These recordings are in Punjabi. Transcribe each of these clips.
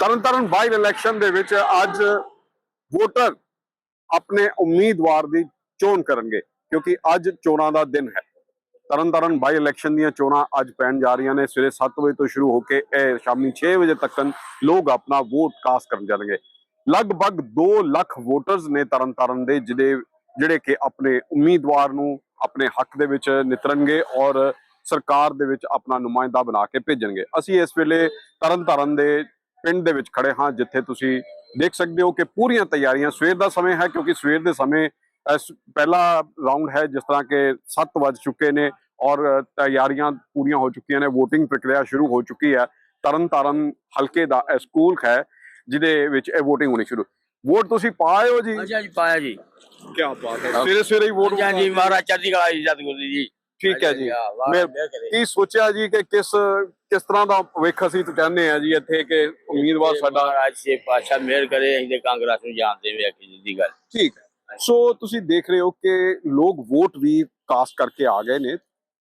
ਤਰਨਤਾਰਨ ਬਾਈ ਇਲੈਕਸ਼ਨ ਦੇ ਵਿੱਚ ਅੱਜ ਵੋਟਰ ਆਪਣੇ ਉਮੀਦਵਾਰ ਦੀ ਚੋਣ ਕਰਨਗੇ, ਕਿਉਂਕਿ ਅੱਜ ਚੋਣਾਂ ਦਾ ਦਿਨ ਹੈ। ਤਰਨਤਾਰਨ ਬਾਈ ਇਲੈਕਸ਼ਨ ਦੀਆਂ ਚੋਣਾਂ ਅੱਜ ਪੈਣ ਜਾ ਰਹੀਆਂ ਨੇ। ਸਵੇਰੇ 7 ਵਜੇ ਤੋਂ ਸ਼ੁਰੂ ਹੋ ਕੇ ਇਹ ਸ਼ਾਮੀ 6 ਵਜੇ ਤੱਕ ਲੋਕ ਆਪਣਾ ਵੋਟ ਕਾਸਟ ਕਰਨ ਜਾਣਗੇ। ਲਗਭਗ 2 ਲੱਖ ਵੋਟਰਸ ਨੇ ਤਰਨਤਾਰਨ ਦੇ ਜਿਹੜੇ ਜਿਹੜੇ ਕਿ ਆਪਣੇ ਉਮੀਦਵਾਰ ਨੂੰ ਆਪਣੇ ਹੱਕ ਦੇ ਵਿੱਚ ਨਿਤਰਨਗੇ ਔਰ ਸਰਕਾਰ ਦੇ ਵਿੱਚ ਆਪਣਾ ਨੁਮਾਇੰਦਾ ਬਣਾ ਕੇ ਭੇਜਣਗੇ। ਅਸੀਂ ਇਸ ਵੇਲੇ ਤਰਨਤਾਰਨ ਦੇ ਪਿੰਡ ਦੇ ਵਿੱਚ ਖੜੇ ਹਾਂ ਜਿੱਥੇ ਤੁਸੀਂ ਦੇਖ ਸਕਦੇ ਹੋ ਕਿ ਪੂਰੀਆਂ ਤਿਆਰੀਆਂ ਸਵੇਰ ਦਾ ਸਮੇਂ ਹੈ ਕਿਉਂਕਿ ਸਵੇਰ ਦੇ ਸਮੇਂ ਪਹਿਲਾ ਰਾਉਂਡ ਹੈ ਜਿਸ ਤਰ੍ਹਾਂ ਕਿ 7 ਵੱਜ ਚੁੱਕੇ ਨੇ ਔਰ ਤਿਆਰੀਆਂ ਪੂਰੀਆਂ ਹੋ ਚੁੱਕੀਆਂ ਨੇ VOTING ਪ੍ਰਕਿਰਿਆ ਸ਼ੁਰੂ ਹੋ ਚੁੱਕੀ ਹੈ। ਤਰਨਤਾਰਨ ਹਲਕੇ ਦਾ ਸਕੂਲ ਹੈ ਜਿਹਦੇ ਵਿੱਚ ਇਹ VOTING ਹੋਣੀ ਸ਼ੁਰੂ। ਵੋਟ ਤੁਸੀਂ ਪਾਏ ਹੋ ਜੀ? ਅੱਛਾ ਜੀ ਪਾਇਆ ਜੀ। ਕੀ ਬਾਤ ਹੈ। ਸਵੇਰੇ ਸਵੇਰੇ ਹੀ ਵੋਟ ਹਾਂਜੀ ਜੀ ਮਹਾਰਾਜ ਚੜ੍ਹਦੀ ਕਲਾ ਜੀ ਸਤਿਗੁਰੂ ਜੀ। ਠੀਕ ਹੈ ਜੀ। ਮੈਂ। ਕੀ ਸੋਚਿਆ ਜੀ ਕਿ ਕਿਸ ਕਿਸ ਤਰ੍ਹਾਂ ਦਾ ਭਵਿੱਖ ਅਸੀਂ ਤਾਂ ਚਾਹੁੰਦੇ ਆ ਜੀ ਇੱਥੇ ਕਿ ਉਮੀਦਵਾਰ ਸਾਡਾ ਮਹਾਰਾਜ ਸੇ ਪਾਸ਼ਾ ਮਿਹਰ ਕਰੇ ਅਸੀਂ ਤੇ ਕਾਂਗਰਸ ਨੂੰ ਜਾਣਦੇ ਵੇ ਕਿ ਦੀ ਗੱਲ। ਠੀਕ ਸੋ ਤੁਸੀਂ ਦੇਖ ਰਹੇ ਹੋ ਕਿ ਲੋਕ ਵੋਟ ਵੀ ਕਾਸਟ ਕਰਕੇ ਆ ਗਏ ਨੇ।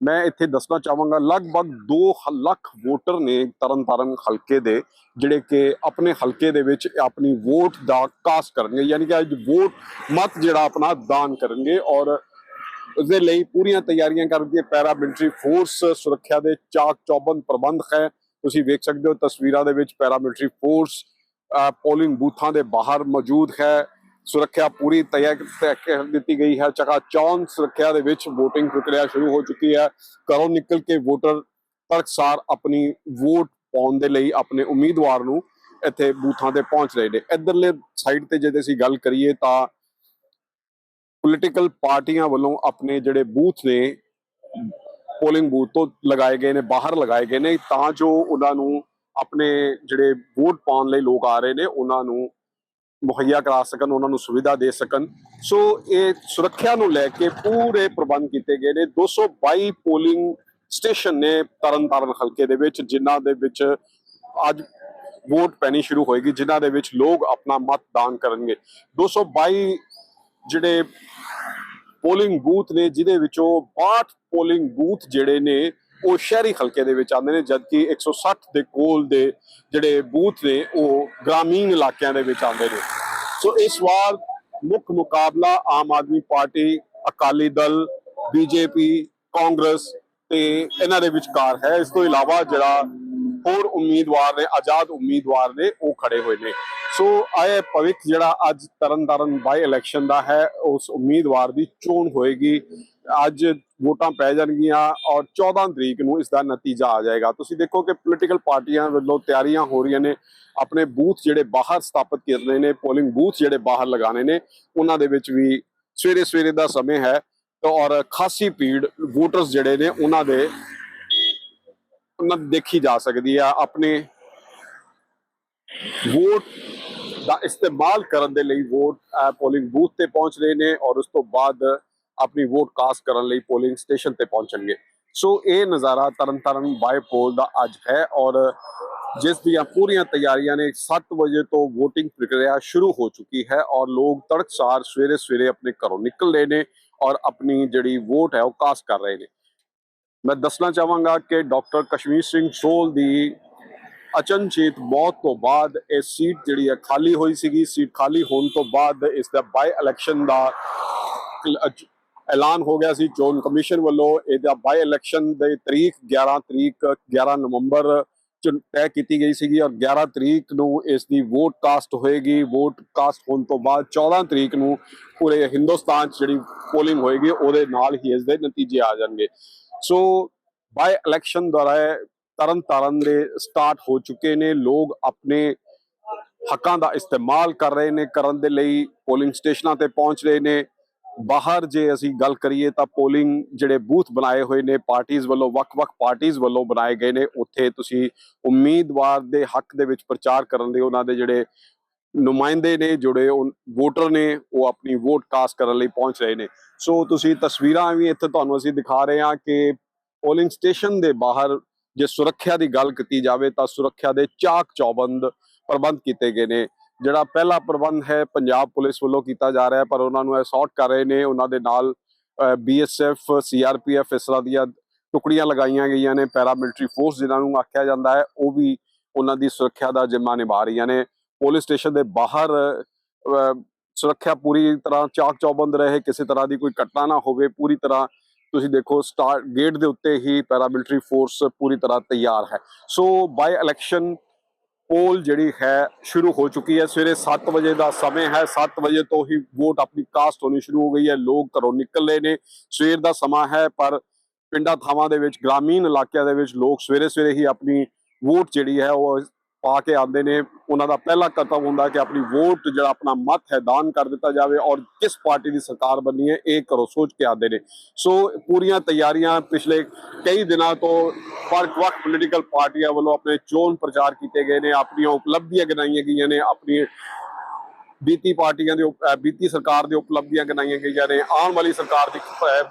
ਮੈਂ ਇੱਥੇ ਦੱਸਣਾ ਚਾਹਾਂਗਾ ਲਗਭਗ 2 ਲੱਖ ਵੋਟਰ ਨੇ ਤਰਨਤਾਰਨ ਹਲਕੇ ਦੇ ਜਿਹੜੇ ਕਿ ਆਪਣੇ ਹਲਕੇ ਦੇ ਵਿੱਚ ਆਪਣੀ ਵੋਟ ਦਾ ਕਾਸਟ ਕਰਨਗੇ। ਯਾਨੀ ਕਿ ਅੱਜ ਵੋਟ ਮਤ ਜਿਹੜਾ ਆਪਣਾ ਦਾਨ ਕਰਨਗੇ ਔਰ ਉਸ ਦੇ ਲਈ ਪੂਰੀਆਂ ਤਿਆਰੀਆਂ ਕਰਦੀ ਹੈ ਪੈਰਾ ਮਿਲਟਰੀ ਫੋਰਸ ਸੁਰੱਖਿਆ ਦੇ ਚਾਕ ਚੌਬੰਦ ਪ੍ਰਬੰਧ ਹੈ। ਤੁਸੀਂ ਵੇਖ ਸਕਦੇ ਹੋ ਤਸਵੀਰਾਂ ਦੇ ਵਿੱਚ ਪੈਰਾ ਮਿਲਟਰੀ ਫੋਰਸ ਪੋਲਿੰਗ ਬੂਥਾਂ ਦੇ ਬਾਹਰ ਮੌਜੂਦ ਹੈ। ਸੁਰੱਖਿਆ ਪੂਰੀ ਤਿਆਰ ਤੈਅ ਕਰ ਦਿੱਤੀ ਗਈ ਹੈ। ਚਕਾ ਚੌਨ ਸੁਰੱਖਿਆ ਦੇ ਵਿੱਚ VOTING ਪ੍ਰਕਿਰਿਆ ਸ਼ੁਰੂ ਹੋ ਚੁੱਕੀ ਹੈ। ਘਰੋਂ ਨਿਕਲ ਕੇ ਵੋਟਰ ਤੜਕਸਾਰ ਆਪਣੀ ਵੋਟ ਪਾਉਣ ਦੇ ਲਈ ਆਪਣੇ ਉਮੀਦਵਾਰ ਨੂੰ ਇੱਥੇ ਬੂਥਾਂ ਤੇ ਪਹੁੰਚ ਰਹੇ ਨੇ। ਇਧਰਲੇ ਸਾਈਡ ਤੇ ਜੇ ਅਸੀਂ ਗੱਲ ਕਰੀਏ ਤਾਂ ਪੋਲੀਟੀਕਲ ਪਾਰਟੀਆਂ ਵੱਲੋਂ ਆਪਣੇ ਜਿਹੜੇ ਬੂਥ ਨੇ ਪੋਲਿੰਗ ਬੂਥ ਤੋਂ ਲਗਾਏ ਗਏ ਨੇ, ਬਾਹਰ ਲਗਾਏ ਗਏ ਨੇ, ਤਾਂ ਜੋ ਉਹਨਾਂ ਨੂੰ ਆਪਣੇ ਜਿਹੜੇ ਵੋਟ ਪਾਉਣ ਲਈ ਲੋਕ ਆ ਰਹੇ ਨੇ, ਉਹਨਾਂ ਨੂੰ ਮੁਹੱਈਆ ਕਰਾ ਸਕਣ, ਉਹਨਾਂ ਨੂੰ ਸੁਵਿਧਾ ਦੇ ਸਕਣ। ਸੋ ਇਹ ਸੁਰੱਖਿਆ ਨੂੰ ਲੈ ਕੇ ਪੂਰੇ ਪ੍ਰਬੰਧ ਕੀਤੇ ਗਏ ਨੇ। 222 ਪੋਲਿੰਗ ਸਟੇਸ਼ਨ ਨੇ ਤਰਨਤਾਰਨ ਹਲਕੇ ਦੇ ਵਿੱਚ, ਜਿਨ੍ਹਾਂ ਦੇ ਵਿੱਚ ਅੱਜ ਵੋਟ ਪੈਣੀ ਸ਼ੁਰੂ ਹੋਏਗੀ, ਜਿਨ੍ਹਾਂ ਦੇ ਵਿੱਚ ਲੋਕ ਆਪਣਾ ਮਤਦਾਨ ਕਰਨਗੇ। 222 ਜਿਹੜੇ ਪੋਲਿੰਗ ਬੂਥ ਨੇ, ਜਿਹਦੇ ਵਿੱਚੋਂ 62 ਪੋਲਿੰਗ ਬੂਥ ਜਿਹੜੇ ਨੇ, ਉਹ ਸ਼ਹਿਰੀ ਹਲਕੇ ਦੇ ਵਿੱਚ ਆਉਂਦੇ ਨੇ, ਜਦਕਿ 160 ਦੇ ਕੋਲ ਦੇ ਜਿਹੜੇ ਬੂਥ ਨੇ, ਉਹ ਗ੍ਰਾਮੀਣ ਇਲਾਕਿਆਂ ਦੇ ਵਿੱਚ ਆਉਂਦੇ ਨੇ। ਸੋ ਇਸ ਵਾਰ ਮੁੱਖ ਮੁਕਾਬਲਾ ਆਮ ਆਦਮੀ ਪਾਰਟੀ, ਅਕਾਲੀ ਦਲ, ਬੀਜੇਪੀ, ਕਾਂਗਰਸ ਤੇ ਇਹਨਾਂ ਦੇ ਵਿਚਕਾਰ ਹੈ। ਇਸ ਤੋਂ ਇਲਾਵਾ ਜਿਹੜਾ ਹੋਰ ਉਮੀਦਵਾਰ ਨੇ, ਆਜ਼ਾਦ ਉਮੀਦਵਾਰ ਨੇ, ਉਹ ਖੜੇ ਹੋਏ ਨੇ। ਸੋ ਆਏ ਭਵਿੱਖ ਜਿਹੜਾ ਅੱਜ ਤਰਨਤਾਰਨ ਬਾਈ ਇਲੈਕਸ਼ਨ ਦਾ ਹੈ, ਉਸ ਉਮੀਦਵਾਰ ਦੀ ਚੋਣ ਹੋਏਗੀ। ਅੱਜ ਵੋਟਾਂ ਪੈ ਜਾਣਗੀਆਂ ਔਰ 14 ਤਰੀਕ ਨੂੰ ਇਸ ਦਾ ਨਤੀਜਾ ਆ ਜਾਏਗਾ। ਤੁਸੀਂ ਦੇਖੋ ਕਿ ਪੋਲੀਟੀਕਲ ਪਾਰਟੀਆਂ ਵੱਲੋਂ ਤਿਆਰੀਆਂ ਹੋ ਰਹੀਆਂ ਨੇ। ਆਪਣੇ ਬੂਥ ਜਿਹੜੇ ਬਾਹਰ ਸਥਾਪਿਤ ਕਰਨੇ ਨੇ ਪੋਲਿੰਗ ਬੂਥ ਜਿਹੜੇ ਬਾਹਰ ਲਗਾਣੇ ਨੇ, ਉਹਨਾਂ ਦੇ ਵਿੱਚ ਵੀ ਸਵੇਰੇ ਸਵੇਰੇ ਦਾ ਸਮੇਂ ਹੈ। ਔਰ ਖਾਸੀ ਭੀੜ ਵੋਟਰਸ ਜਿਹੜੇ ਨੇ, ਉਹਨਾਂ ਦੇ ਉਹਨਾਂ ਦੇਖੀ ਜਾ ਸਕਦੀ ਆ। ਆਪਣੇ ਵੋਟ ਦਾ ਇਸਤੇਮਾਲ ਕਰਨ ਦੇ ਲਈ ਵੋਟ ਪੋਲਿੰਗ ਬੂਥ ਤੇ ਪਹੁੰਚ ਰਹੇ ਨੇ ਔਰ ਉਸ ਤੋਂ ਬਾਅਦ ਆਪਣੀ ਵੋਟ ਕਾਸਟ ਕਰਨ ਲਈ ਪੋਲਿੰਗ ਸਟੇਸ਼ਨ ਤੇ ਪਹੁੰਚਣਗੇ। ਸੋ ਇਹ ਨਜ਼ਾਰਾ ਤਰਨਤਾਰਨ ਬਾਈ ਪੋਲ ਦਾ ਅੱਜ ਹੈ ਔਰ ਜਿਸ ਦੀਆਂ ਪੂਰੀਆਂ ਤਿਆਰੀਆਂ ਨੇ 7 ਵਜੇ ਤੋਂ VOTING ਪ੍ਰਕਿਰਿਆ ਸ਼ੁਰੂ ਹੋ ਚੁੱਕੀ ਹੈ ਔਰ ਲੋਕ ਤੜਕਸਾਰ ਸਵੇਰੇ ਸਵੇਰੇ ਆਪਣੇ ਘਰੋਂ ਨਿਕਲ ਰਹੇ ਨੇ ਔਰ ਆਪਣੀ ਜਿਹੜੀ ਵੋਟ ਹੈ ਉਹ ਕਾਸਟ ਕਰ ਰਹੇ ਨੇ। ਮੈਂ ਦੱਸਣਾ ਚਾਹਾਂਗਾ ਕਿ ਡਾਕਟਰ ਕਸ਼ਮੀਰ ਸਿੰਘ ਸੋਲ ਦੀ ਅਚਨਚੇਤ ਮੌਤ ਤੋਂ ਬਾਅਦ ਇਹ ਸੀਟ ਜਿਹੜੀ ਹੈ ਖਾਲੀ ਹੋਈ ਸੀਗੀ। ਸੀਟ ਖਾਲੀ ਹੋਣ ਤੋਂ ਬਾਅਦ ਇਸ ਦਾ ਬਾਈ ਇਲੈਕਸ਼ਨ ਦਾ ਐਲਾਨ ਹੋ ਗਿਆ ਸੀ ਚੋਣ ਕਮਿਸ਼ਨ ਵੱਲੋਂ। ਇਹਦਾ ਬਾਈ ਇਲੈਕਸ਼ਨ ਦੇ ਤਰੀਕ 11 ਤਰੀਕ 11 ਨਵੰਬਰ ਤੈਅ ਕੀਤੀ ਗਈ ਸੀਗੀ ਔਰ 11 ਤਰੀਕ ਨੂੰ ਇਸ ਦੀ ਵੋਟ ਕਾਸਟ ਹੋਏਗੀ। ਵੋਟ ਕਾਸਟ ਹੋਣ ਤੋਂ ਬਾਅਦ 14 ਤਰੀਕ ਨੂੰ ਪੂਰੇ ਹਿੰਦੁਸਤਾਨ 'ਚ ਜਿਹੜੀ ਪੋਲਿੰਗ ਹੋਏਗੀ, ਉਹਦੇ ਨਾਲ ਹੀ ਇਸ ਦੇ ਨਤੀਜੇ ਆ ਜਾਣਗੇ। ਸੋ ਬਾਈ ਇਲੈਕਸ਼ਨ ਦੁਆਰਾ ਤਰਨ ਤਾਰਨ ਦੇ ਸਟਾਰਟ ਹੋ ਚੁੱਕੇ ਨੇ। ਲੋਕ ਆਪਣੇ ਹੱਕਾਂ ਦਾ ਇਸਤੇਮਾਲ ਕਰ ਰਹੇ ਨੇ ਕਰਨ ਦੇ ਲਈ। ਪੋਲਿੰਗ ਸਟੇਸ਼ਨਾਂ ਤੇ ਪਹੁੰਚ ਰਹੇ ਨੇ। ਬਾਹਰ ਜੇ ਅਸੀਂ ਗੱਲ ਕਰੀਏ ਤਾਂ ਪੋਲਿੰਗ ਜਿਹੜੇ ਬੂਥ ਬਣਾਏ ਹੋਏ ਨੇ ਪਾਰਟੀਆਂ ਵੱਲੋਂ, ਵੱਖ-ਵੱਖ ਪਾਰਟੀਆਂ ਵੱਲੋਂ ਬਣਾਏ ਗਏ ਨੇ। ਉੱਥੇ ਤੁਸੀਂ ਉਮੀਦਵਾਰ ਦੇ ਹੱਕ ਦੇ ਵਿੱਚ ਪ੍ਰਚਾਰ ਕਰਨ ਦੇ ਉਹਨਾਂ ਦੇ ਜਿਹੜੇ ਨੁਮਾਇੰਦੇ ਨੇ ਜਿਹੜੇ ਵੋਟਰ ਨੇ, ਉਹ ਆਪਣੀ ਵੋਟ ਕਾਸਟ ਕਰਨ ਲਈ ਪਹੁੰਚ ਰਹੇ ਨੇ। ਸੋ ਤੁਸੀਂ ਤਸਵੀਰਾਂ ਵੀ ਇੱਥੇ ਤੁਹਾਨੂੰ ਅਸੀਂ ਦਿਖਾ ਰਹੇ ਹਾਂ ਕਿ ਪੋਲਿੰਗ ਸਟੇਸ਼ਨ ਦੇ ਬਾਹਰ ਜੇ ਸੁਰੱਖਿਆ ਦੀ ਗੱਲ ਕੀਤੀ ਜਾਵੇ ਤਾਂ ਸੁਰੱਖਿਆ ਦੇ ਚਾਕ ਚੌਬੰਦ ਪ੍ਰਬੰਧ ਕੀਤੇ ਗਏ ਨੇ। ਜਿਹੜਾ ਪਹਿਲਾ ਪ੍ਰਬੰਧ ਹੈ, ਪੰਜਾਬ ਪੁਲਿਸ ਵੱਲੋਂ ਕੀਤਾ ਜਾ ਰਿਹਾ ਪਰ ਉਹਨਾਂ ਨੂੰ ਅਸੌਟ ਕਰ ਰਹੇ ਨੇ। ਉਹਨਾਂ ਦੇ ਨਾਲ ਬੀਐਸਐਫ ਸੀਆਰਪੀਐਫ ਇਸ ਤਰ੍ਹਾਂ ਦੀਆਂ ਟੁਕੜੀਆਂ ਲਗਾਈਆਂ ਗਈਆਂ ਨੇ। ਪੈਰਾ ਮਿਲਟਰੀ ਫੋਰਸ ਜਿਨ੍ਹਾਂ ਨੂੰ ਆਖਿਆ ਜਾਂਦਾ ਹੈ, ਉਹ ਵੀ ਉਹਨਾਂ ਦੀ ਸੁਰੱਖਿਆ ਦਾ ਜ਼ਿੰਮਾ ਨਿਭਾ ਰਹੀਆਂ ਨੇ। ਪੁਲਿਸ ਸਟੇਸ਼ਨ ਦੇ ਬਾਹਰ ਸੁਰੱਖਿਆ ਪੂਰੀ ਤਰ੍ਹਾਂ ਚਾਕ ਚੌਬੰਦ ਰਹੇ। ਕਿਸੇ ਤਰ੍ਹਾਂ ਦੀ ਕੋਈ ਘਟਨਾ ਨਾ ਹੋਵੇ, ਪੂਰੀ ਤਰ੍ਹਾਂ ਤੁਸੀਂ ਦੇਖੋ ਸਟਾਰ ਗੇਟ ਦੇ ਉੱਤੇ ਹੀ ਪੈਰਾਮਿਲਟਰੀ ਫੋਰਸ ਪੂਰੀ ਤਰ੍ਹਾਂ ਤਿਆਰ ਹੈ। ਸੋ ਬਾਈ ਇਲੈਕਸ਼ਨ ਪੋਲ ਜਿਹੜੀ ਹੈ ਸ਼ੁਰੂ ਹੋ ਚੁੱਕੀ ਹੈ। ਸਵੇਰੇ 7 ਵਜੇ ਦਾ ਸਮੇਂ ਹੈ। 7 ਵਜੇ ਤੋਂ ਹੀ ਵੋਟ ਆਪਣੀ ਕਾਸਟ ਹੋਣੀ ਸ਼ੁਰੂ ਹੋ ਗਈ ਹੈ। ਲੋਕ ਘਰੋਂ ਨਿਕਲ ਰਹੇ ਨੇ। ਸਵੇਰ ਦਾ ਸਮਾਂ ਹੈ, ਪਰ ਪਿੰਡਾਂ ਥਾਵਾਂ ਦੇ ਵਿੱਚ, ਗ੍ਰਾਮੀਣ ਇਲਾਕਿਆਂ ਦੇ ਵਿੱਚ ਲੋਕ ਸਵੇਰੇ ਸਵੇਰੇ ਹੀ ਆਪਣੀ ਵੋਟ ਜਿਹੜੀ ਹੈ, ਉਹ ਪਾ ਕੇ ਆਉਂਦੇ ਨੇ। ਉਹਨਾਂ ਦਾ ਪਹਿਲਾ ਕਰਤੱਵ ਹੁੰਦਾ ਕਿ ਆਪਣੀ ਵੋਟ ਜਿਹੜਾ ਆਪਣਾ ਮਤ ਹੈ, ਦਾਨ ਕਰ ਦਿੱਤਾ ਜਾਵੇ ਔਰ ਕਿਸ ਪਾਰਟੀ ਦੀ ਸਰਕਾਰ ਬਣਨੀ ਹੈ, ਇਹ ਘਰੋਂ ਸੋਚ ਕੇ ਆਉਂਦੇ ਨੇ। ਸੋ ਪੂਰੀਆਂ ਤਿਆਰੀਆਂ ਪਿਛਲੇ ਕਈ ਦਿਨਾਂ ਤੋਂ ਵੱਖ-ਵੱਖ ਪੋਲੀਟੀਕਲ ਪਾਰਟੀਆਂ ਵੱਲੋਂ ਆਪਣੇ ਚੋਣ ਪ੍ਰਚਾਰ ਕੀਤੇ ਗਏ ਨੇ। ਆਪਣੀਆਂ ਉਪਲਬਧੀਆਂ ਗਿਣਾਈਆਂ ਗਈਆਂ ਨੇ। ਆਪਣੀ ਬੀਤੀ ਪਾਰਟੀਆਂ ਦੇ ਉਪ- ਬੀਤੀ ਸਰਕਾਰ ਦੇ ਉਪਲਬਧੀਆਂ ਗਿਣਾਈਆਂ ਗਈਆਂ ਨੇ। ਆਉਣ ਵਾਲੀ ਸਰਕਾਰ ਦੀ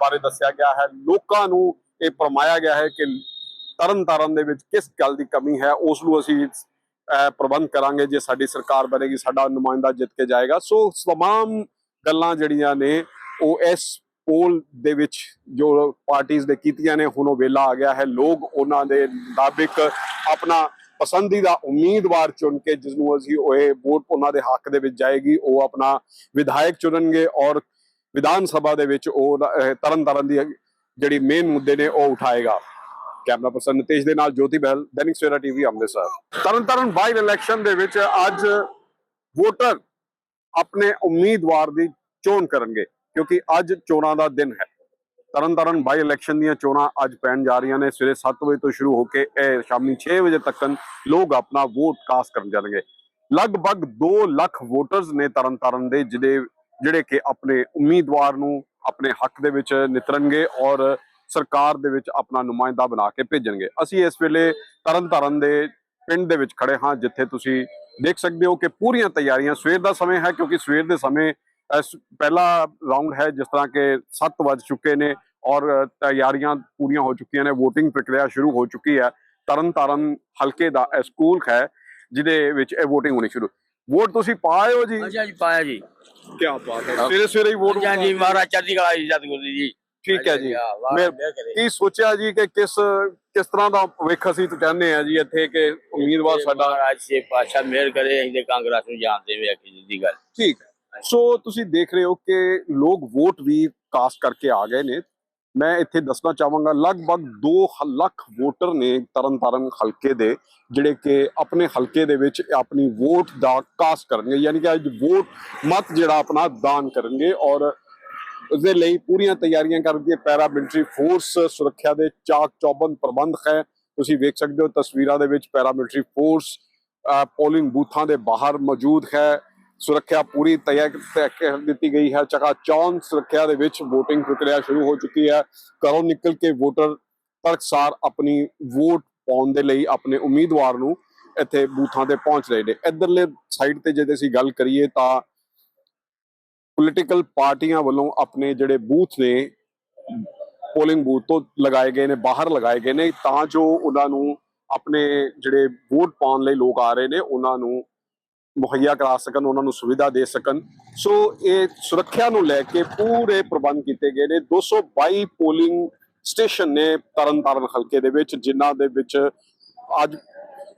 ਬਾਰੇ ਦੱਸਿਆ ਗਿਆ ਹੈ। ਲੋਕਾਂ ਨੂੰ ਇਹ ਫਰਮਾਇਆ ਗਿਆ ਹੈ ਕਿ ਤਰਨ ਤਾਰਨ ਦੇ ਵਿੱਚ ਕਿਸ ਗੱਲ ਦੀ ਕਮੀ ਹੈ, ਉਸ ਨੂੰ ਅਸੀਂ ਪ੍ਰਬੰਧ ਕਰਾਂਗੇ ਜੇ ਸਾਡੀ ਸਰਕਾਰ ਬਣੇਗੀ ਸਾਡਾ ਨੁਮਾਇੰਦਾ ਜਿੱਤ ਕੇ ਜਾਏਗਾ ਸੋ तमाम ਗੱਲਾਂ ਜਿਹੜੀਆਂ ਨੇ ਉਹ ਇਸ ਪੋਲ ਦੇ ਵਿੱਚ ਜੋ ਪਾਰਟੀਆਂ ਦੇ ਕੀਤੀਆਂ ਨੇ ਹੁਣ ਉਹ ਵੇਲਾ ਆ ਗਿਆ ਹੈ ਲੋਕ ਉਹਨਾਂ ਦੇ ਮੁਤਾਬਿਕ ਆਪਣਾ ਪਸੰਦੀਦਾ ਉਮੀਦਵਾਰ ਚੁਣ ਕੇ ਜਿਸ ਨੂੰ ਅਸੀਂ ਉਹ ਇਹ ਵੋਟ ਉਹਨਾਂ ਦੇ ਹੱਕ ਦੇ ਵਿੱਚ ਜਾਏਗੀ ਉਹ ਆਪਣਾ ਵਿਧਾਇਕ ਚੁਣਨਗੇ ਔਰ ਵਿਧਾਨ ਸਭਾ ਦੇ ਵਿੱਚ ਉਹ ਅਹ, ਤਰਨ ਤਾਰਨ ਦੀ ਜਿਹੜੀ ਮੇਨ ਮੁੱਦੇ ਨੇ ਉਹ ਉਠਾਏਗਾ ਕੈਮਰਾ ਪਰਸਨ ਨਿਤੇਸ਼ ਦੇ ਨਾਲ Jyoti Behl, Dainik Savera TV, Amritsar. Tarn by election ਦੇ ਵਿੱਚ ਅੱਜ ਵੋਟਰ ਆਪਣੇ ਉਮੀਦਵਾਰ ਦੀ ਚੋਣ ਕਰਨਗੇ, ਕਿਉਂਕਿ ਅੱਜ ਚੋਣਾਂ ਦਾ ਦਿਨ ਹੈ। ਤਰਨ ਬਾਈ ਇਲੈਕਸ਼ਨ ਦੀਆਂ ਚੋਣਾਂ ਅੱਜ ਪੈਣ ਜਾ ਰਹੀਆਂ ਨੇ, ਸਵੇਰੇ 7 ਵਜੇ ਤੋਂ ਸ਼ੁਰੂ ਹੋ ਕੇ ਇਹ ਸ਼ਾਮੀ 6 ਵਜੇ ਤੱਕ ਲੋਕ ਆਪਣਾ ਵੋਟ ਕਾਸਟ ਕਰਨ ਜਾਣਗੇ। ਲਗਭਗ 2 ਲੱਖ ਵੋਟਰਸ ਨੇ ਤਰਨ ਤਾਰਨ ਦੇ ਜਿਹੜੇ ਜਿਹੜੇ ਕਿ ਆਪਣੇ ਉਮੀਦਵਾਰ ਨੂੰ ਆਪਣੇ ਹੱਕ ਦੇ ਵਿੱਚ ਨਿਤਰਨਗੇ ਔਰ ਸਰਕਾਰ ਦੇ ਵਿੱਚ ਆਪਣਾ ਨੁਮਾਇੰਦਾ ਬਣਾ ਕੇ ਭੇਜਣਗੇ। ਅਸੀਂ ਇਸ ਵੇਲੇ ਤਰਨਤਾਰਨ ਦੇ ਪਿੰਡ ਦੇ ਵਿੱਚ ਖੜੇ ਹਾਂ ਜਿੱਥੇ ਤੁਸੀਂ ਦੇਖ ਸਕਦੇ ਹੋ ਕਿ ਪੂਰੀਆਂ ਤਿਆਰੀਆਂ ਸਵੇਰ ਦਾ ਸਮਾਂ ਹੈ ਕਿਉਂਕਿ ਸਵੇਰ ਦੇ ਸਮੇਂ ਪਹਿਲਾ ਰਾਉਂਡ ਹੈ ਜਿਸ ਤਰ੍ਹਾਂ ਕਿ 7 ਵਜ ਚੁੱਕੇ ਨੇ ਔਰ ਤਿਆਰੀਆਂ ਪੂਰੀਆਂ ਹੋ ਚੁੱਕੀਆਂ ਨੇ VOTING ਪ੍ਰਕਿਰਿਆ ਸ਼ੁਰੂ ਹੋ ਚੁੱਕੀ ਹੈ। ਤਰਨਤਾਰਨ ਹਲਕੇ ਦਾ ਸਕੂਲ ਹੈ ਜਿਹਦੇ ਵਿੱਚ ਇਹ VOTING ਹੋਣੀ ਸ਼ੁਰੂ। ਵੋਟ ਤੁਸੀਂ ਪਾਏ ਹੋ ਜੀ। ਅੱਛਾ ਜੀ ਪਾਇਆ ਜੀ। ਕੀ ਬਾਤ ਹੈ। ਸਵੇਰੇ ਸਵੇਰੇ ਹੀ ਵੋਟ ਹਾਂਜੀ ਮਹਾਰਾਜ ਚੜ੍ਹਦੀ ਕਲਾ ਜੀ ਸਤਿਗੁਰੂ ਜੀ। ਠੀਕ ਹੈ ਜੀ। ਮੈਂ ਕੀ ਸੋਚਿਆ ਜੀ ਕਿ ਕਿਸ ਕਿਸ ਤਰ੍ਹਾਂ ਦਾ ਭਵਿੱਖ ਅਸੀਂ ਤਾਂ ਚਾਹੁੰਦੇ ਆ ਜੀ ਇੱਥੇ ਕਿ ਉਮੀਦਵਾਰ ਸਾਡਾ ਮਹਾਰਾਜ ਸੇ ਪਾਸ਼ਾ ਮਿਹਰ ਕਰੇ ਅਸੀਂ ਕਾਂਗਰਸ ਨੂੰ ਜਾਣ ਦੇਵੇ ਅਕੀ ਦੀ ਗੱਲ। ਠੀਕ ਸੋ ਤੁਸੀਂ ਦੇਖ ਰਹੇ ਹੋ ਕਿ ਲੋਕ ਵੋਟ ਵੀ ਕਾਸਟ ਕਰਕੇ ਆ ਗਏ ਨੇ। ਮੈਂ ਇੱਥੇ ਦੱਸਣਾ ਚਾਹਾਂਗਾ ਲਗਭਗ 2 ਲੱਖ ਵੋਟਰ ਨੇ ਤਰਨਤਾਰਨ ਹਲਕੇ ਦੇ ਜਿਹੜੇ ਕਿ ਆਪਣੇ ਹਲਕੇ ਦੇ ਵਿੱਚ ਆਪਣੀ ਵੋਟ ਦਾ ਕਾਸਟ ਕਰਨਗੇ। ਯਾਨੀ ਕਿ ਅੱਜ ਵੋਟ ਮਤ ਜਿਹੜਾ ਆਪਣਾ ਦਾਨ ਕਰਨਗੇ ਔਰ ਉਸ ਦੇ ਲਈ ਪੂਰੀਆਂ ਤਿਆਰੀਆਂ ਕਰ ਪੈਰਾ ਮਿਲਟਰੀ ਫੋਰਸ ਸੁਰੱਖਿਆ ਦੇ ਚਾਕ ਚੌਬੰਦ ਪ੍ਰਬੰਧ ਹੈ। ਤੁਸੀਂ ਵੇਖ ਸਕਦੇ ਹੋ ਤਸਵੀਰਾਂ ਦੇ ਵਿੱਚ ਪੈਰਾ ਮਿਲਟਰੀ ਫੋਰਸ ਪੋਲਿੰਗ ਬੂਥਾਂ ਦੇ ਬਾਹਰ ਮੌਜੂਦ ਹੈ। ਸੁਰੱਖਿਆ ਪੂਰੀ ਤਿਆਰ ਤੈਅ ਕਰ ਦਿੱਤੀ ਗਈ ਹੈ। ਚਕਾ ਚੌਂਦ ਸੁਰੱਖਿਆ ਦੇ ਵਿੱਚ VOTING ਪ੍ਰਕਿਰਿਆ ਸ਼ੁਰੂ ਹੋ ਚੁੱਕੀ ਹੈ। ਘਰੋਂ ਨਿਕਲ ਕੇ ਵੋਟਰ ਤੜਕਸਾਰ ਆਪਣੀ ਵੋਟ ਪਾਉਣ ਦੇ ਲਈ ਆਪਣੇ ਉਮੀਦਵਾਰ ਨੂੰ ਇੱਥੇ ਬੂਥਾਂ ਤੇ ਪਹੁੰਚ ਰਹੇ ਨੇ। ਇਧਰਲੇ ਸਾਈਡ ਤੇ ਜੇ ਅਸੀਂ ਗੱਲ ਕਰੀਏ ਤਾਂ ਪੋਲੀਟੀਕਲ ਪਾਰਟੀਆਂ ਵੱਲੋਂ ਆਪਣੇ ਜਿਹੜੇ ਬੂਥ ਨੇ ਪੋਲਿੰਗ ਬੂਥ ਤੋਂ ਲਗਾਏ ਗਏ ਨੇ, ਬਾਹਰ ਲਗਾਏ ਗਏ ਨੇ, ਤਾਂ ਜੋ ਉਹਨਾਂ ਨੂੰ ਆਪਣੇ ਜਿਹੜੇ ਵੋਟ ਪਾਉਣ ਲਈ ਲੋਕ ਆ ਰਹੇ ਨੇ, ਉਹਨਾਂ ਨੂੰ ਮੁਹੱਈਆ ਕਰਾ ਸਕਣ, ਉਹਨਾਂ ਨੂੰ ਸੁਵਿਧਾ ਦੇ ਸਕਣ। ਸੋ ਇਹ ਸੁਰੱਖਿਆ ਨੂੰ ਲੈ ਕੇ ਪੂਰੇ ਪ੍ਰਬੰਧ ਕੀਤੇ ਗਏ ਨੇ। 222 ਪੋਲਿੰਗ ਸਟੇਸ਼ਨ ਨੇ ਤਰਨਤਾਰਨ ਹਲਕੇ ਦੇ ਵਿੱਚ, ਜਿਨ੍ਹਾਂ ਦੇ ਵਿੱਚ ਅੱਜ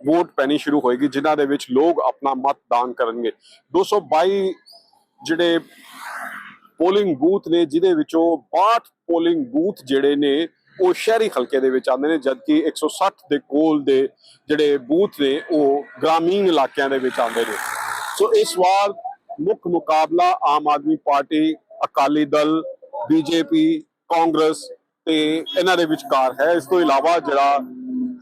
ਵੋਟ ਪੈਣੀ ਸ਼ੁਰੂ ਹੋਏਗੀ, ਜਿਨ੍ਹਾਂ ਦੇ ਵਿੱਚ ਲੋਕ ਆਪਣਾ ਮਤ ਦਾਨ ਕਰਨਗੇ 222 ਜਿਹੜੇ ਪੋਲਿੰਗ ਬੂਥ ਨੇ, ਜਿਹਦੇ ਵਿੱਚੋਂ 62 ਪੋਲਿੰਗ ਬੂਥ ਜਿਹੜੇ ਨੇ, ਉਹ ਸ਼ਹਿਰੀ ਹਲਕੇ ਦੇ ਵਿੱਚ ਆਉਂਦੇ ਨੇ, ਜਦਕਿ 160 ਦੇ ਕੋਲ ਦੇ ਜਿਹੜੇ ਬੂਥ ਨੇ, ਉਹ ਗ੍ਰਾਮੀਣ ਇਲਾਕਿਆਂ ਦੇ ਵਿੱਚ ਆਉਂਦੇ ਨੇ। ਸੋ ਇਸ ਵਾਰ ਮੁੱਖ ਮੁਕਾਬਲਾ ਆਮ ਆਦਮੀ ਪਾਰਟੀ, ਅਕਾਲੀ ਦਲ, ਬੀਜੇਪੀ, ਕਾਂਗਰਸ ਤੇ ਇਹਨਾਂ ਦੇ ਵਿਚਕਾਰ ਹੈ। ਇਸ ਤੋਂ ਇਲਾਵਾ ਜਿਹੜਾ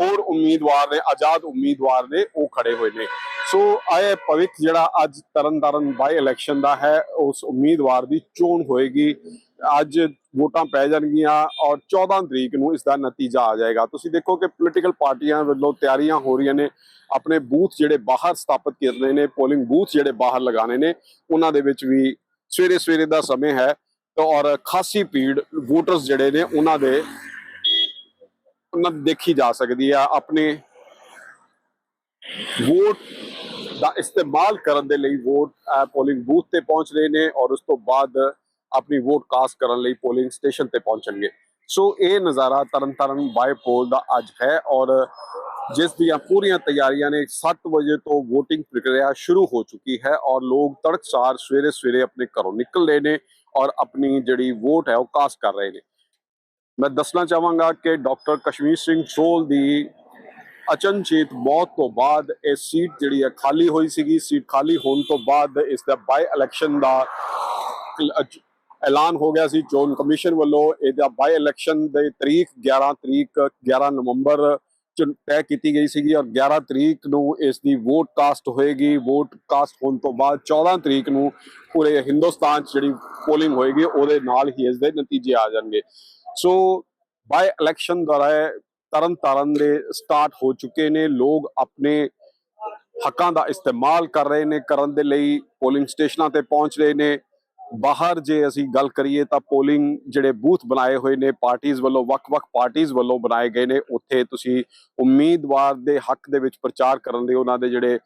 ਹੋਰ ਉਮੀਦਵਾਰ ਨੇ, ਆਜ਼ਾਦ ਉਮੀਦਵਾਰ ਨੇ, ਉਹ ਖੜੇ ਹੋਏ ਨੇ। ਸੋ ਆਏ ਭਵਿੱਖ ਜਿਹੜਾ ਅੱਜ ਤਰਨਤਾਰਨ ਬਾਈ ਇਲੈਕਸ਼ਨ ਦਾ ਹੈ, ਉਸ ਉਮੀਦਵਾਰ ਦੀ ਚੋਣ ਹੋਏਗੀ। ਅੱਜ ਵੋਟਾਂ ਪੈ ਜਾਣਗੀਆਂ ਔਰ 14 ਤਰੀਕ ਨੂੰ ਇਸ ਦਾ ਨਤੀਜਾ ਆ ਜਾਏਗਾ। ਤੁਸੀਂ ਦੇਖੋ ਕਿ ਪੋਲੀਟੀਕਲ ਪਾਰਟੀਆਂ ਵੱਲੋਂ ਤਿਆਰੀਆਂ ਹੋ ਰਹੀਆਂ ਨੇ। ਆਪਣੇ ਬੂਥ ਜਿਹੜੇ ਬਾਹਰ ਸਥਾਪਿਤ ਕੀਤੇ ਨੇ ਪੋਲਿੰਗ ਬੂਥ ਜਿਹੜੇ ਬਾਹਰ ਲਗਾਣੇ ਨੇ, ਉਹਨਾਂ ਦੇ ਵਿੱਚ ਵੀ ਸਵੇਰੇ ਸਵੇਰੇ ਦਾ ਸਮੇਂ ਹੈ। ਔਰ ਖਾਸੀ ਭੀੜ ਵੋਟਰਸ ਜਿਹੜੇ ਨੇ, ਉਹਨਾਂ ਦੇ ਉਹਨਾਂ ਦੇਖੀ ਜਾ ਸਕਦੀ ਆ। ਆਪਣੇ ਵੋਟ ਦਾ ਇਸਤੇਮਾਲ ਕਰਨ ਦੇ ਲਈ ਵੋਟ ਪੋਲਿੰਗ ਬੂਥ ਤੇ ਪਹੁੰਚ ਰਹੇ ਨੇ ਔਰ ਉਸ ਤੋਂ ਬਾਅਦ ਆਪਣੀ ਵੋਟ ਕਾਸਟ ਕਰਨ ਲਈ ਪੋਲਿੰਗ ਸਟੇਸ਼ਨ ਤੇ ਪਹੁੰਚਣਗੇ। ਸੋ ਇਹ ਨਜ਼ਾਰਾ ਤਰਨਤਾਰਨ ਬਾਈ ਪੋਲ ਦਾ ਅੱਜ ਹੈ ਔਰ ਜਿਸ ਦੀਆਂ ਪੂਰੀਆਂ ਤਿਆਰੀਆਂ ਨੇ 7 ਵਜੇ ਤੋਂ VOTING ਪ੍ਰਕਿਰਿਆ ਸ਼ੁਰੂ ਹੋ ਚੁੱਕੀ ਹੈ ਔਰ ਲੋਕ ਤੜਕਸਾਰ ਸਵੇਰੇ ਸਵੇਰੇ ਆਪਣੇ ਘਰੋਂ ਨਿਕਲ ਰਹੇ ਨੇ ਔਰ ਆਪਣੀ ਜਿਹੜੀ ਵੋਟ ਹੈ ਉਹ ਕਾਸਟ ਕਰ ਰਹੇ ਨੇ। ਮੈਂ ਦੱਸਣਾ ਚਾਹਾਂਗਾ ਕਿ ਡਾਕਟਰ ਕਸ਼ਮੀਰ ਸਿੰਘ ਸੋਲ ਦੀ ਅਚਨਚੇਤ ਮੌਤ ਤੋਂ ਬਾਅਦ ਇਹ ਸੀਟ ਜਿਹੜੀ ਹੈ ਖਾਲੀ ਹੋਈ ਸੀਗੀ। ਸੀਟ ਖਾਲੀ ਹੋਣ ਤੋਂ ਬਾਅਦ ਇਸ ਦਾ ਬਾਈ ਇਲੈਕਸ਼ਨ ਦਾ ਐਲਾਨ ਹੋ ਗਿਆ ਸੀ ਚੋਣ ਕਮਿਸ਼ਨ ਵੱਲੋਂ। ਇਹਦਾ ਬਾਈ ਇਲੈਕਸ਼ਨ ਦੇ ਤਰੀਕ 11 ਤਰੀਕ 11 ਨਵੰਬਰ ਚ ਤੈਅ ਕੀਤੀ ਗਈ ਸੀਗੀ ਔਰ 11 ਤਰੀਕ ਨੂੰ ਇਸ ਦੀ ਵੋਟ ਕਾਸਟ ਹੋਏਗੀ। ਵੋਟ ਕਾਸਟ ਹੋਣ ਤੋਂ ਬਾਅਦ 14 ਤਰੀਕ ਨੂੰ ਪੂਰੇ ਹਿੰਦੁਸਤਾਨ 'ਚ ਜਿਹੜੀ ਪੋਲਿੰਗ ਹੋਏਗੀ, ਉਹਦੇ ਨਾਲ ਹੀ ਇਸ ਦੇ ਨਤੀਜੇ ਆ ਜਾਣਗੇ। ਸੋ ਬਾਈ ਇਲੈਕਸ਼ਨ ਦੁਆਰਾ ਤਰਨ ਤਾਰਨ ਦੇ ਸਟਾਰਟ ਹੋ ਚੁੱਕੇ ਨੇ। ਲੋਕ ਆਪਣੇ ਹੱਕਾਂ ਦਾ ਇਸਤੇਮਾਲ ਕਰ ਰਹੇ ਨੇ, ਕਰਨ ਦੇ ਲਈ ਪੋਲਿੰਗ ਸਟੇਸ਼ਨਾਂ ਤੇ ਪਹੁੰਚ ਰਹੇ ਨੇ। ਬਾਹਰ ਜੇ ਅਸੀਂ ਗੱਲ ਕਰੀਏ ਤਾਂ ਪੋਲਿੰਗ ਜਿਹੜੇ ਬੂਥ ਬਣਾਏ ਹੋਏ ਨੇ ਪਾਰਟੀਆਂ ਵੱਲੋਂ, ਵੱਖ-ਵੱਖ ਪਾਰਟੀਆਂ ਵੱਲੋਂ ਬਣਾਏ ਗਏ ਨੇ। ਉੱਥੇ ਤੁਸੀਂ ਉਮੀਦਵਾਰ ਦੇ ਹੱਕ ਦੇ ਵਿੱਚ ਪ੍ਰਚਾਰ ਕਰਨ ਦੇ ਉਹਨਾਂ ਦੇ ਜਿਹੜੇ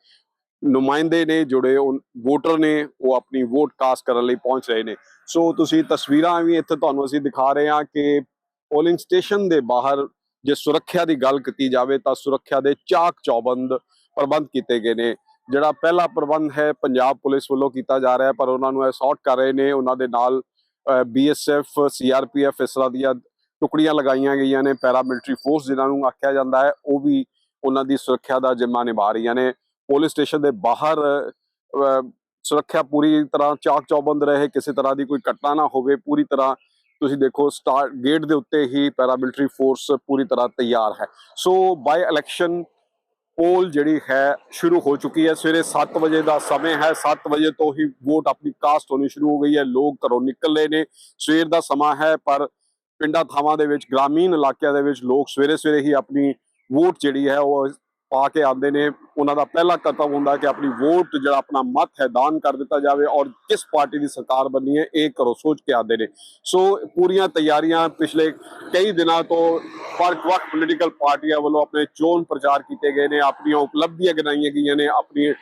ਨੁਮਾਇੰਦੇ ਨੇ, ਜੁੜੇ ਉਹ ਵੋਟਰ ਨੇ, ਉਹ ਆਪਣੀ ਵੋਟ ਕਾਸਟ ਕਰਨ ਲਈ ਪਹੁੰਚ ਰਹੇ ਨੇ। ਸੋ ਤੁਸੀਂ ਤਸਵੀਰਾਂ ਵੀ ਇੱਥੇ ਤੁਹਾਨੂੰ ਅਸੀਂ ਦਿਖਾ ਰਹੇ ਹਾਂ ਕਿ ਪੋਲਿੰਗ ਸਟੇਸ਼ਨ ਦੇ ਬਾਹਰ ਜੇ ਸੁਰੱਖਿਆ ਦੀ ਗੱਲ ਕੀਤੀ ਜਾਵੇ ਤਾਂ ਸੁਰੱਖਿਆ ਦੇ ਚਾਕ ਚੌਬੰਦ ਪ੍ਰਬੰਧ ਕੀਤੇ ਗਏ ਨੇ। ਜਿਹੜਾ ਪਹਿਲਾ ਪ੍ਰਬੰਧ ਹੈ, ਪੰਜਾਬ ਪੁਲਿਸ ਵੱਲੋਂ ਕੀਤਾ ਜਾ ਰਿਹਾ ਪਰ ਉਹਨਾਂ ਨੂੰ ਅਸੌਟ ਕਰ ਰਹੇ ਨੇ। ਉਹਨਾਂ ਦੇ ਨਾਲ ਬੀਐਸਐਫ ਸੀਆਰਪੀਐਫ ਇਸ ਤਰ੍ਹਾਂ ਦੀਆਂ ਟੁਕੜੀਆਂ ਲਗਾਈਆਂ ਗਈਆਂ ਨੇ। ਪੈਰਾ ਮਿਲਟਰੀ ਫੋਰਸ ਜਿਨ੍ਹਾਂ ਨੂੰ ਆਖਿਆ ਜਾਂਦਾ ਹੈ, ਉਹ ਵੀ ਉਹਨਾਂ ਦੀ ਸੁਰੱਖਿਆ ਦਾ ਜ਼ਿੰਮਾ ਨਿਭਾ ਰਹੀਆਂ ਨੇ। ਪੁਲਿਸ ਸਟੇਸ਼ਨ ਦੇ ਬਾਹਰ ਸੁਰੱਖਿਆ ਪੂਰੀ ਤਰ੍ਹਾਂ ਚਾਕ ਚੌਬੰਦ ਰਹੇ। ਕਿਸੇ ਤਰ੍ਹਾਂ ਦੀ ਕੋਈ ਘਟਨਾ ਨਾ ਹੋਵੇ, ਪੂਰੀ ਤਰ੍ਹਾਂ ਤੁਸੀਂ ਦੇਖੋ ਸਟਾਰਟ ਗੇਟ ਦੇ ਉੱਤੇ ਹੀ ਪੈਰਾਮਿਲਟਰੀ ਫੋਰਸ ਪੂਰੀ ਤਰ੍ਹਾਂ ਤਿਆਰ ਹੈ। ਸੋ ਬਾਈ ਇਲੈਕਸ਼ਨ ਪੋਲ ਜਿਹੜੀ ਹੈ ਸ਼ੁਰੂ ਹੋ ਚੁੱਕੀ ਹੈ। ਸਵੇਰੇ 7 ਵਜੇ ਦਾ ਸਮੇਂ ਹੈ। 7 ਵਜੇ ਤੋਂ ਹੀ ਵੋਟ ਆਪਣੀ ਕਾਸਟ ਹੋਣੀ ਸ਼ੁਰੂ ਹੋ ਗਈ ਹੈ। ਲੋਕ ਘਰੋਂ ਨਿਕਲ ਰਹੇ ਨੇ। ਸਵੇਰ ਦਾ ਸਮਾਂ ਹੈ, ਪਰ ਪਿੰਡਾਂ ਥਾਵਾਂ ਦੇ ਵਿੱਚ, ਗ੍ਰਾਮੀਣ ਇਲਾਕਿਆਂ ਦੇ ਵਿੱਚ ਲੋਕ ਸਵੇਰੇ ਸਵੇਰੇ ਹੀ ਆਪਣੀ ਵੋਟ ਜਿਹੜੀ ਹੈ ਉਹ ਪਾ ਕੇ ਆਉਂਦੇ ਨੇ, ਉਹਨਾਂ ਦਾ ਪਹਿਲਾ ਕਰਤੱਵ ਹੁੰਦਾ ਕਿ ਆਪਣੀ ਵੋਟ ਜਿਹੜਾ ਆਪਣਾ ਮਤ ਹੈ ਦਾਨ ਕਰ ਦਿੱਤਾ ਜਾਵੇ ਔਰ ਕਿਸ ਪਾਰਟੀ ਦੀ ਸਰਕਾਰ ਬਣਨੀ ਹੈ, ਇਹ ਘਰੋਂ ਸੋਚ ਕੇ ਆਉਂਦੇ ਨੇ। ਸੋ ਪੂਰੀਆਂ ਤਿਆਰੀਆਂ ਪਿਛਲੇ ਕਈ ਦਿਨਾਂ ਤੋਂ ਵੱਖ ਵੱਖ ਪੋਲੀਟੀਕਲ ਪਾਰਟੀਆਂ ਵੱਲੋਂ ਆਪਣੇ ਚੋਣ ਪ੍ਰਚਾਰ ਕੀਤੇ ਗਏ ਨੇ, ਆਪਣੀਆਂ ਉਪਲਬਧੀਆਂ ਗਿਣਾਈਆਂ ਗਈਆਂ ਨੇ, ਆਪਣੀ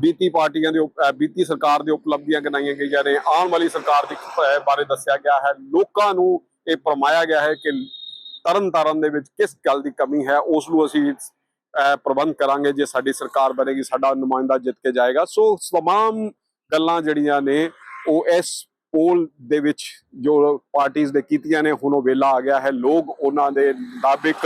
ਬੀਤੀ ਪਾਰਟੀਆਂ ਦੇ ਉਪ- ਬੀਤੀ ਸਰਕਾਰ ਦੇ ਉਪਲਬਧੀਆਂ ਗਿਣਾਈਆਂ ਗਈਆਂ ਨੇ। ਆਉਣ ਵਾਲੀ ਸਰਕਾਰ ਦੀ ਬਾਰੇ ਦੱਸਿਆ ਗਿਆ ਹੈ। ਲੋਕਾਂ ਨੂੰ ਇਹ ਫਰਮਾਇਆ ਗਿਆ ਹੈ ਕਿ ਤਰਨ ਤਾਰਨ ਦੇ ਵਿੱਚ ਕਿਸ ਗੱਲ ਦੀ ਕਮੀ ਹੈ, ਉਸ ਨੂੰ ਅਸੀਂ ਪ੍ਰਬੰਧ ਕਰਾਂਗੇ ਜੇ ਸਾਡੀ ਸਰਕਾਰ ਬਣੇਗੀ ਸਾਡਾ ਨੁਮਾਇੰਦਾ ਜਿੱਤ ਕੇ ਜਾਏਗਾ ਸੋ तमाम ਗੱਲਾਂ ਜਿਹੜੀਆਂ ਨੇ ਉਹ ਇਸ ਪੋਲ ਦੇ ਵਿੱਚ ਜੋ ਪਾਰਟੀਆਂ ਦੇ ਕੀਤੀਆਂ ਨੇ ਹੁਣ ਉਹ ਵੇਲਾ ਆ ਗਿਆ ਹੈ ਲੋਕ ਉਹਨਾਂ ਦੇ ਮੁਤਾਬਿਕ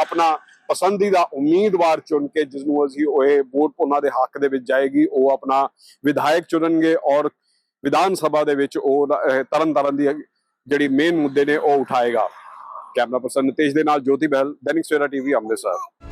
ਆਪਣਾ ਪਸੰਦੀਦਾ ਉਮੀਦਵਾਰ ਚੁਣ ਕੇ ਜਿਸ ਨੂੰ ਅਸੀਂ ਉਹ ਇਹ ਵੋਟ ਉਹਨਾਂ ਦੇ ਹੱਕ ਦੇ ਵਿੱਚ ਜਾਏਗੀ ਉਹ ਆਪਣਾ ਵਿਧਾਇਕ ਚੁਣਨਗੇ ਔਰ ਵਿਧਾਨ ਸਭਾ ਦੇ ਵਿੱਚ ਉਹ ਅਹ, ਤਰਨ ਤਾਰਨ ਦੀ ਜਿਹੜੀ ਮੇਨ ਮੁੱਦੇ ਨੇ ਉਹ ਉਠਾਏਗਾ ਕੈਮਰਾ ਪਰਸਨ ਨਿਤੇਸ਼ ਦੇ ਨਾਲ ਜੋਤੀ ਬਹਿਲ ਦੈਨਿਕ ਸਵੇਰਾ ਟੀਵੀ ਅੰਮ੍ਰਿਤਸਰ